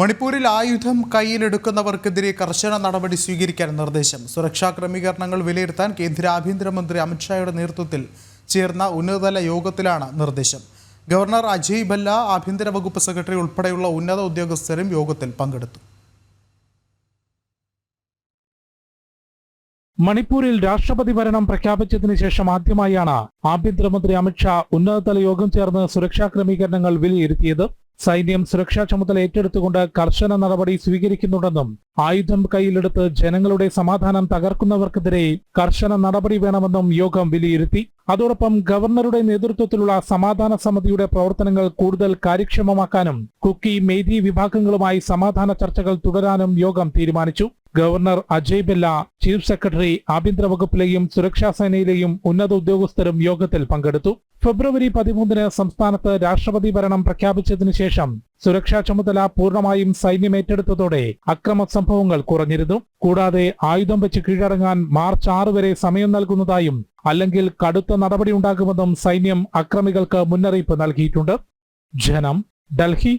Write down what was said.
മണിപ്പൂരിൽ ആയുധം കയ്യിലെടുക്കുന്നവർക്കെതിരെ കർശന നടപടി സ്വീകരിക്കാൻ നിർദ്ദേശം. സുരക്ഷാ ക്രമീകരണങ്ങൾ വിലയിരുത്താൻ കേന്ദ്ര ആഭ്യന്തരമന്ത്രി അമിത്ഷായുടെ നേതൃത്വത്തിൽ ചേർന്ന ഉന്നതതല യോഗത്തിലാണ് നിർദ്ദേശം. ഗവർണർ അജയ് ഭല്ല ആഭ്യന്തര വകുപ്പ് സെക്രട്ടറി ഉൾപ്പെടെയുള്ള ഉന്നത ഉദ്യോഗസ്ഥരും യോഗത്തിൽ പങ്കെടുത്തു. മണിപ്പൂരിൽ രാഷ്ട്രപതി ഭരണം പ്രഖ്യാപിച്ചതിന് ശേഷം ആദ്യമായാണ് ആഭ്യന്തരമന്ത്രി അമിത്ഷാ ഉന്നതതല യോഗം ചേർന്ന് സുരക്ഷാ ക്രമീകരണങ്ങൾ വിലയിരുത്തിയത്. സൈന്യം സുരക്ഷാ ചുമതല ഏറ്റെടുത്തുകൊണ്ട് കർശന നടപടി സ്വീകരിക്കുന്നുണ്ടെന്നും ആയുധം കയ്യിലെടുത്ത് ജനങ്ങളുടെ സമാധാനം തകർക്കുന്നവർക്കെതിരെ കർശന നടപടി വേണമെന്നും യോഗം വിലയിരുത്തി. അതോടൊപ്പം ഗവർണറുടെ നേതൃത്വത്തിലുള്ള സമാധാന സമിതിയുടെ പ്രവർത്തനങ്ങൾ കൂടുതൽ കാര്യക്ഷമമാക്കാനും കുക്കി മേധി വിഭാഗങ്ങളുമായി സമാധാന ചർച്ചകൾ തുടരാനും യോഗം തീരുമാനിച്ചു. Governor Ajay Bhalla chief secretary ആഭ്യന്തര വകുപ്പിലെയും സുരക്ഷാ സേനയിലെയും ഉന്നത ഉദ്യോഗസ്ഥരും യോഗത്തിൽ പങ്കെടുത്തു. ഫെബ്രുവരി പതിമൂന്നിന് സംസ്ഥാനത്ത് രാഷ്ട്രപതി ഭരണം പ്രഖ്യാപിച്ചതിനു ശേഷം സുരക്ഷാ ചുമതല പൂർണമായും സൈന്യം ഏറ്റെടുത്തതോടെ അക്രമ സംഭവങ്ങൾ കുറഞ്ഞിരുന്നു. കൂടാതെ ആയുധം വെച്ച് കീഴടങ്ങാൻ മാർച്ച് ആറ് വരെ സമയം നൽകുന്നതായും അല്ലെങ്കിൽ കടുത്ത നടപടിയുണ്ടാകുമെന്നും സൈന്യം അക്രമികൾക്ക് മുന്നറിയിപ്പ് നൽകിയിട്ടുണ്ട്. ജനം ഡൽഹി